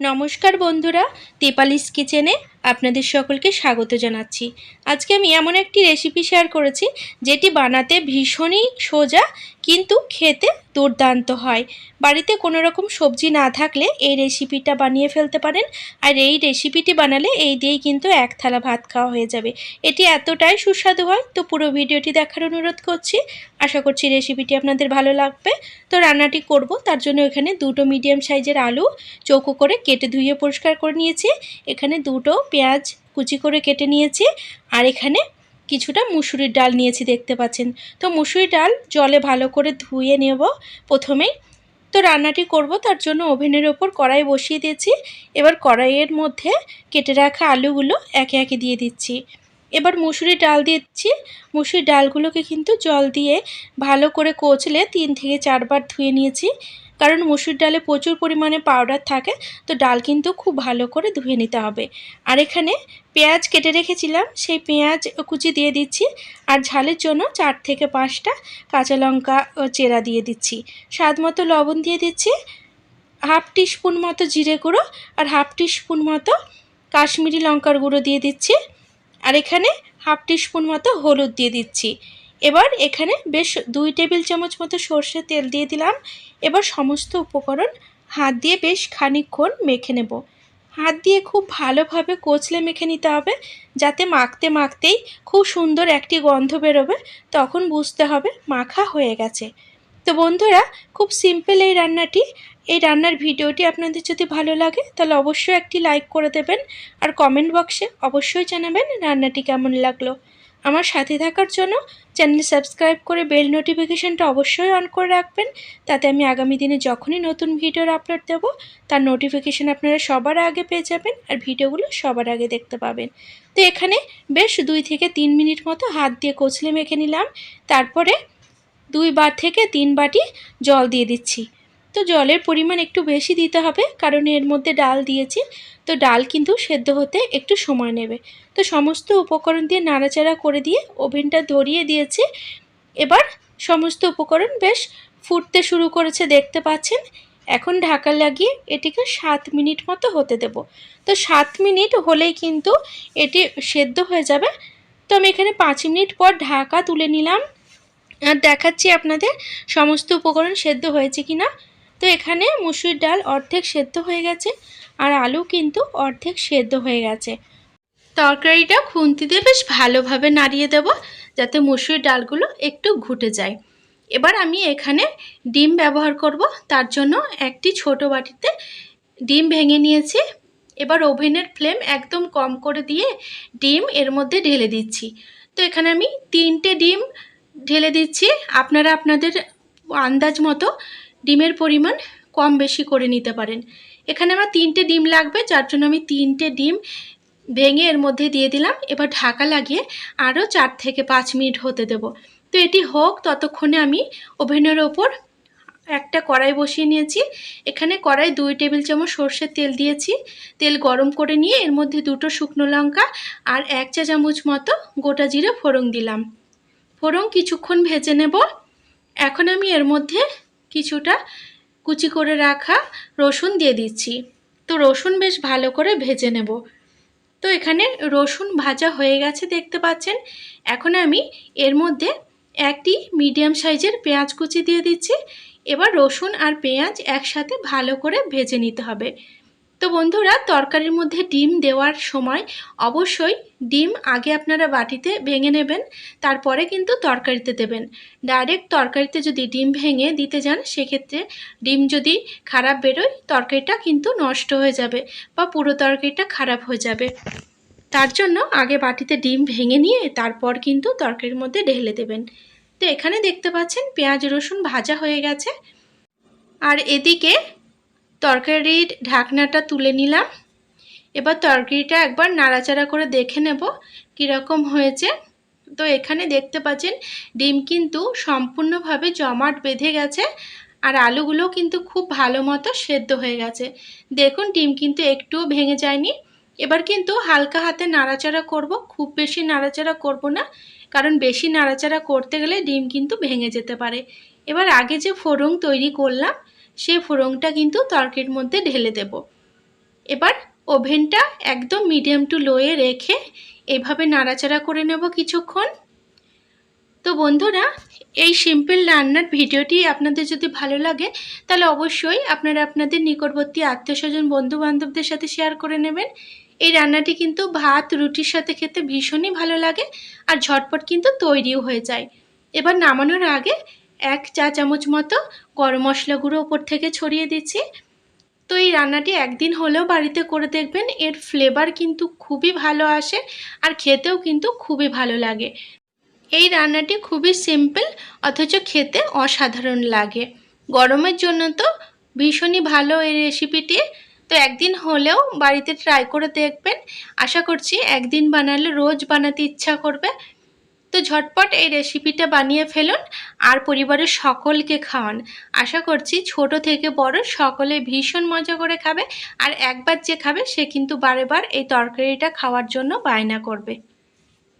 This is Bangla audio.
নমস্কার বন্ধুরা তেপালিস কিচেনে আপনাদের সকলকে স্বাগত জানাচ্ছি। আজকে আমি এমন একটি রেসিপি শেয়ার করেছি, যেটি বানাতে ভীষণই সোজা কিন্তু খেতে দুর্দান্ত হয়। বাড়িতে কোনো রকম সবজি না থাকলে এই রেসিপিটা বানিয়ে ফেলতে পারেন। আর এই রেসিপিটি বানালে এই দিয়েই কিন্তু এক থালা ভাত খাওয়া হয়ে যাবে। এটি এতটাই সুস্বাদু হয়, তো পুরো ভিডিওটি দেখার অনুরোধ করছি। আশা করছি রেসিপিটি আপনাদের ভালো লাগবে। তো রান্নাটি করব, তার জন্য এখানে দুটো মিডিয়াম সাইজের আলু চৌকো করে কেটে ধুয়ে পরিষ্কার করে নিয়েছি। এখানে দুটো পেঁয়াজ কুচি করে কেটে নিয়েছি আর এখানে কিছুটা মুসুরির ডাল নিয়েছি দেখতে পাচ্ছেন। তো মুসুরির ডাল জলে ভালো করে ধুয়ে নেব প্রথমেই। তো রান্নাটি করব, তার জন্য ওভেনের ওপর কড়াই বসিয়ে দিয়েছি। এবার কড়াইয়ের মধ্যে কেটে রাখা আলুগুলো একে একে দিয়ে দিচ্ছি। এবার মুসুরির ডাল দিচ্ছি। মুসুরির ডালগুলোকে কিন্তু জল দিয়ে ভালো করে কচলে তিন থেকে চারবার ধুয়ে নিয়েছি। কারণ মুসুর ডালে প্রচুর পরিমাণে পাউডার থাকে, তো ডাল কিন্তু খুব ভালো করে ধুয়ে নিতে হবে। আর এখানে পেঁয়াজ কেটে রেখেছিলাম, সেই পেঁয়াজ কুচি দিয়ে দিচ্ছি আর ঝালের জন্য চার থেকে পাঁচটা কাঁচা লঙ্কা চেরা দিয়ে দিচ্ছি। স্বাদ মতো লবণ দিয়ে দিচ্ছি, হাফ টিস্পুন মতো জিরে গুঁড়ো আর হাফ টিস্পুন মতো কাশ্মীরি লঙ্কার গুঁড়ো দিয়ে দিচ্ছি। আর এখানে হাফ টিস্পুন মতো হলুদ দিয়ে দিচ্ছি। এবার এখানে বেশ দুই টেবিল চামচ মতো সর্ষের তেল দিয়ে দিলাম। এবার সমস্ত উপকরণ হাত দিয়ে বেশ খানিকক্ষণ মেখে নেব। হাত দিয়ে খুব ভালোভাবে কচলে মেখে নিতে হবে, যাতে মাখতে মাখতেই খুব সুন্দর একটি গন্ধ বেরোবে, তখন বুঝতে হবে মাখা হয়ে গেছে। তো বন্ধুরা, খুব সিম্পল এই রান্নাটি। এই রান্নার ভিডিওটি আপনাদের যদি ভালো লাগে, তাহলে অবশ্যই একটি লাইক করে দেবেন আর কমেন্ট বক্সে অবশ্যই জানাবেন রান্নাটি কেমন লাগল। আমার সাথে থাকার জন্য চ্যানেল সাবস্ক্রাইব করে বেল নোটিফিকেশানটা অবশ্যই অন করে রাখবেন, তাতে আমি আগামী দিনে যখনই নতুন ভিডিওর আপলোড দেব, তার নোটিফিকেশান আপনারা সবার আগে পেয়ে যাবেন আর ভিডিওগুলো সবার আগে দেখতে পাবেন। তো এখানে বেশ দুই থেকে তিন মিনিট মতো হাত দিয়ে কচলে মেখে নিলাম। তারপরে দুই বার থেকে তিন বাটি জল দিয়ে দিচ্ছি। তো জলের পরিমাণ একটু বেশি দিতে হবে, কারণ এর মধ্যে ডাল দিয়েছি। তো ডাল কিন্তু সেদ্ধ হতে একটু সময় নেবে। তো সমস্ত উপকরণ দিয়ে নাড়াচাড়া করে দিয়ে ওভেনটা ধরিয়ে দিয়েছি। এবার সমস্ত উপকরণ বেশ ফুটতে শুরু করেছে, দেখতে পাচ্ছেন? এখন ঢাকা লাগিয়ে এটিকে সাত মিনিট মতো হতে দেব। তো সাত মিনিট হলেই কিন্তু এটি সেদ্ধ হয়ে যাবে। তো আমি এখানে পাঁচ মিনিট পর ঢাকা তুলে নিলাম। আর দেখাচ্ছি আপনাদের সমস্ত উপকরণ সেদ্ধ হয়েছে কি না। তো এখানে মুসুর ডাল অর্ধেক সেদ্ধ হয়ে গেছে আর আলু কিন্তু অর্ধেক সেদ্ধ হয়ে গেছে। তরকারিটা খুন্তি দিয়ে বেশ ভালোভাবে নাড়িয়ে দেব যাতে মুসুরির ডালগুলো একটু ঘুটে যায়। এবার আমি এখানে ডিম ব্যবহার করব, তার জন্য একটি ছোট বাটিতে ডিম ভেঙে নিয়েছি। এবার ওভেনের ফ্লেম একদম কম করে দিয়ে ডিম এর মধ্যে ঢেলে দিচ্ছি। তো এখানে আমি তিনটে ডিম ঢেলে দিচ্ছি। আপনারা আপনাদের আন্দাজ মতো ডিমের পরিমাণ কম বেশি করে নিতে পারেন। এখানে আমার তিনটে ডিম লাগবে, যার জন্য আমি তিনটে ডিম ভেঙে এর মধ্যে দিয়ে দিলাম। এবার ঢাকা লাগিয়ে আরও চার থেকে পাঁচ মিনিট হতে দেব। তো এটি হোক, ততক্ষণে আমি ওভেনের ওপর একটা কড়াই বসিয়ে নিয়েছি। এখানে কড়াই দুই টেবিল চামচ সর্ষের তেল দিয়েছি। তেল গরম করে নিয়ে এর মধ্যে দুটো শুকনো লঙ্কা আর এক চা চামচ মতো গোটা জিরে ফোড়ন দিলাম। ফোড়ন কিছুক্ষণ ভেজে নেব। এখন আমি এর মধ্যে কিছুটা কুচি করে রাখা রসুন দিয়ে দিচ্ছি। তো রসুন বেশ ভালো করে ভেজে নেব। তো এখানে রসুন ভাজা হয়ে গেছে দেখতে পাচ্ছেন। এখন আমি এর মধ্যে একটি মিডিয়াম সাইজের পেঁয়াজ কুচি দিয়ে দিচ্ছি। এবার রসুন আর পেঁয়াজ একসাথে ভালো করে ভেজে নিতে হবে। তো বন্ধুরা, তরকারির মধ্যে ডিম দেওয়ার সময় অবশ্যই ডিম আগে আপনারা বাটিতে ভেঙে নেবেন, তারপরে কিন্তু তরকারিতে দেবেন। ডাইরেক্ট তরকারিতে যদি ডিম ভেঙে দিতে যান, সেক্ষেত্রে ডিম যদি খারাপ বেরোয়, তরকারিটা কিন্তু নষ্ট হয়ে যাবে বা পুরো তরকারিটা খারাপ হয়ে যাবে। তার জন্য আগে বাটিতে ডিম ভেঙে নিয়ে তারপর কিন্তু তরকারির মধ্যে ঢেলে দেবেন। তো এখানে দেখতে পাচ্ছেন, পেঁয়াজ রসুন ভাজা হয়ে গেছে। আর এদিকে তরকারির ঢাকনাটা তুলে নিলাম। এবার তরকারিটা একবার নাড়াচাড়া করে দেখে নেব কীরকম হয়েছে। তো এখানে দেখতে পাচ্ছেন, ডিম কিন্তু সম্পূর্ণভাবে জমাট বেঁধে গেছে আর আলুগুলো কিন্তু খুব ভালো মতো সেদ্ধ হয়ে গেছে। দেখুন, ডিম কিন্তু একটুও ভেঙে যায়নি। এবার কিন্তু হালকা হাতে নাড়াচাড়া করব, খুব বেশি নাড়াচাড়া করব না, কারণ বেশি নাড়াচাড়া করতে গেলে ডিম কিন্তু ভেঙে যেতে পারে। এবার আগে যে ফোড়ং তৈরি করলাম সেই ফোড়ংটা কিন্তু তরকির মধ্যে ঢেলে দেব। এবার ওভেনটা একদম মিডিয়াম টু লোয়ে রেখে এভাবে নাড়াচাড়া করে নেব কিছুক্ষণ। তো বন্ধুরা, এই সিম্পল রান্নার ভিডিওটি আপনাদের যদি ভালো লাগে, তাহলে অবশ্যই আপনারা আপনাদের নিকটবর্তী আত্মীয় স্বজন বন্ধু বান্ধবদের সাথে শেয়ার করে নেবেন। এই রান্নাটি কিন্তু ভাত, রুটির সাথে খেতে ভীষণই ভালো লাগে আর ঝটপট কিন্তু তৈরিও হয়ে যায়। এবার নামানোর আগে এক চা চামচ মতো গরম মশলা গুঁড়ো ওপর থেকে ছড়িয়ে দিচ্ছি। তো এই রান্নাটি একদিন হলেও বাড়িতে করে দেখবেন, এর ফ্লেভার কিন্তু খুবই ভালো আসে আর খেতেও কিন্তু খুবই ভালো লাগে। এই রান্নাটি খুবই সিম্পল অথচ খেতে অসাধারণ লাগে। গরমের জন্য তো ভীষণই ভালো এই রেসিপিটি তো একদিন হলেও বাড়িতে ট্রাই করে দেখবেন। আশা করছি একদিন বানালে রোজ বানাতে ইচ্ছা করবে। তো ঝটপট এই রেসিপিটা বানিয়ে ফেলুন আর পরিবারের সকলকে খাওয়ান। আশা করছি ছোট থেকে বড় সকলে ভীষণ মজা করে খাবে আর একবার যে খাবে সে কিন্তু বারে বার এই তরকারিটা খাওয়ার জন্য বায়না করবে।